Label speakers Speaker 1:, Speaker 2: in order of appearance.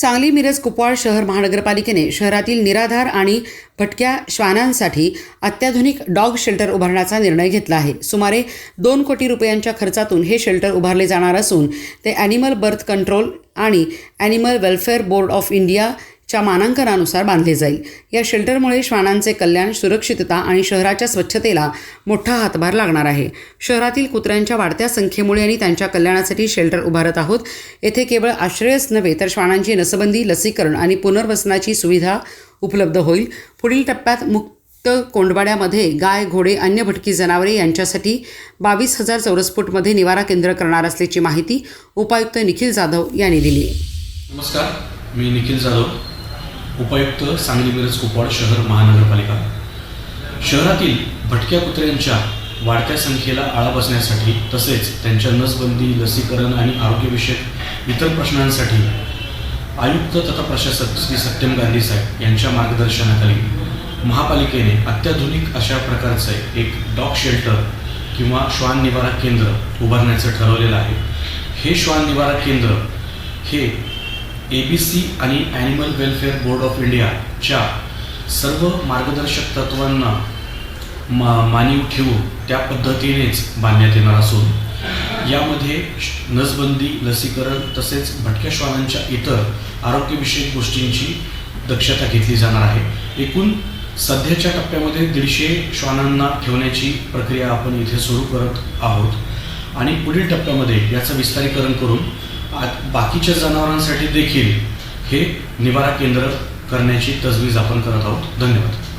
Speaker 1: सांगली मिरज कुपवाड शहर महानगरपालिकेने शहरातील निराधार आणि भटक्या श्वानांसाठी अत्याधुनिक डॉग शेल्टर उभारण्याचा निर्णय घेतला आहे. सुमारे दोन कोटी रुपयांच्या खर्चातून हे शेल्टर उभारले जाणार असून ते ॲनिमल बर्थ कंट्रोल आणि animal welfare board of India च्या मानांकनानुसार बांधले जाईल. या शेल्टरमुळे श्वानांचे कल्याण सुरक्षितता आणि शहराच्या स्वच्छतेला मोठा हातभार लागणार आहे. शहरातील कुत्र्यांच्या वाढत्या संख्येमुळे आणि त्यांच्या कल्याणासाठी शेल्टर उभारत आहोत. येथे केवळ आश्रयच नव्हे तर श्वानांची नसबंदी लसीकरण आणि पुनर्वसनाची सुविधा उपलब्ध होईल. पुढील टप्प्यात मुक्त कोंडवाड्यामध्ये गाय घोडे अन्य भटकी जनावरे यांच्यासाठी बावीस हजार चौरस फूटमध्ये निवारा केंद्र करणार असल्याची माहिती उपायुक्त निखिल जाधव यांनी दिली
Speaker 2: नमस्कार मी निखिल जाधव. उपायुक्त सांगली मिरज कुपवाड शहर महानगरपालिका. शहरातील भटक्या कुत्र्यांच्या वाढत्या संख्येला आळा बसण्यासाठी तसेच त्यांच्या नसबंदी लसीकरण आणि आरोग्यविषयक इतर प्रश्नांसाठी आयुक्त तथा प्रशासक श्री सत्यम गांधी साहेब यांच्या मार्गदर्शनाखाली महापालिकेने अत्याधुनिक अशा प्रकारचे एक डॉग शेल्टर किंवा श्वान निवारा केंद्र उभारण्याचं ठरवलेलं आहे. हे श्वान निवारा केंद्र हे ए बी सी आणि ॲनिमल वेलफेअर बोर्ड ऑफ इंडियाच्या सर्व मार्गदर्शक तत्वांना मा मानीव ठेवून त्या पद्धतीनेच बांधण्यात येणार असून यामध्ये नसबंदी लसीकरण तसेच भटक्या श्वानांच्या इतर आरोग्यविषयक गोष्टींची दक्षता घेतली जाणार आहे. एकूण सध्याच्या टप्प्यामध्ये दीडशे श्वानांना ठेवण्याची प्रक्रिया आपण इथे सुरू करत आहोत. आणि पुढील टप्प्यामध्ये याचं विस्तारीकरण करून बाकीच्या जनावरांसाठी देखील हे निवारा केंद्र करण्याची तजवीज आपण करत आहोत. धन्यवाद.